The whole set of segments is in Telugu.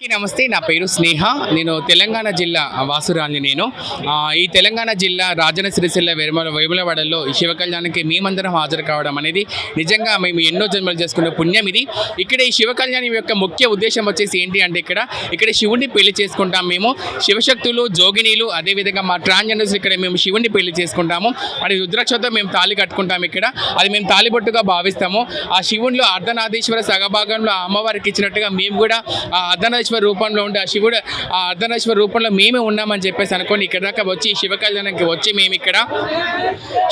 నమస్తే నా పేరు స్నేహ. నేను తెలంగాణ జిల్లా వాసురాల్ని నేను. ఈ తెలంగాణ జిల్లా రాజన సిరిసిల్ల వేమల వేములవాడలో ఈ శివ కళ్యాణానికి మేమందరం హాజరు కావడం అనేది నిజంగా మేము ఎన్నో జన్మలు చేసుకున్న పుణ్యం ఇది. ఇక్కడ ఈ శివ కళ్యాణం యొక్క ముఖ్య ఉద్దేశం వచ్చేసి ఏంటి అంటే ఇక్కడ ఇక్కడ శివుడిని పెళ్ళి చేసుకుంటాం మేము. శివశక్తులు జోగినీలు అదేవిధంగా మా ట్రాన్జెండర్స్ ఇక్కడ మేము శివుడిని పెళ్ళి చేసుకుంటాము. అది రుద్రాక్షతో మేము తాళి కట్టుకుంటాం ఇక్కడ. అది మేము తాళిబొట్టుగా భావిస్తాము. ఆ శివునిలో అర్ధనాథేశ్వర సగభాగంలో అమ్మవారికి ఇచ్చినట్టుగా మేము కూడా ఆ అర్ధనేశ్వర రూపంలో ఉండే ఆ శివుడు ఆ అర్ధనేశ్వర రూపంలో మేమే ఉన్నామని చెప్పేసి అనుకోండి ఇక్కడ దాకా వచ్చి శివ కళ్యాణానికి వచ్చి మేము ఇక్కడ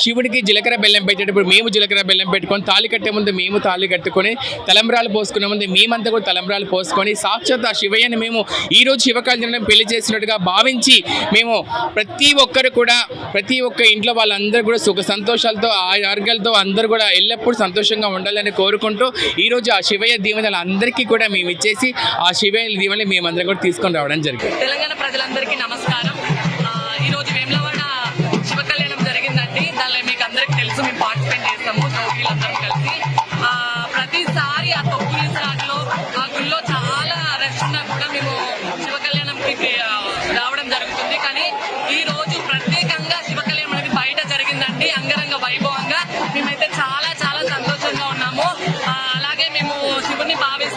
శివుడికి జీలకర్ర బెల్లం పెట్టేటప్పుడు మేము జీలకర్ర బెల్లం పెట్టుకొని తాళి కట్టే ముందు మేము తాళి కట్టుకొని తలంబ్రాలు పోసుకునే ముందు మేమంతా కూడా తలంబ్రాలు పోసుకొని సాక్షాత్ ఆ శివయ్యని మేము ఈ రోజు శివ కళ్యాణం పెళ్ళి చేసినట్టుగా భావించి మేము ప్రతి ఒక్కరు కూడా ప్రతి ఒక్క ఇంట్లో వాళ్ళందరూ కూడా సుఖ సంతోషాలతో ఆ ఆర్గాలతో అందరూ కూడా ఎల్లప్పుడూ సంతోషంగా ఉండాలని కోరుకుంటూ ఈరోజు ఆ శివయ్య దీవెనలు అందరికీ కూడా మేము ఇచ్చేసి ఆ శివయ్య ఇది మళ్ళీ మేమందరం కూడా తీసుకొని రావడం జరిగింది. తెలంగాణ ప్రజలందరికీ నమస్కారం. ఈరోజు వేములవాడ శివకళ్యాణం జరిగిందండి. దానిలో మీకు అందరికి తెలుసు మేము పార్టిసిపేట్ చేస్తాము జోగిలందరం కలిసి. ప్రతిసారి ఆ తొక్కుని సార్లో ఆ గుళ్ళో చాలా రష్ ఉన్నా కూడా మేము శివ కళ్యాణంకి రావడం జరుగుతుంది. కానీ ఈరోజు ప్రత్యేకంగా శివ కళ్యాణం అనేది బయట జరిగిందండి అంగరంగ వైభవంగా. మేమైతే చాలా చాలా సంతోషంగా ఉన్నాము. అలాగే మేము శివుని భావిస్తాం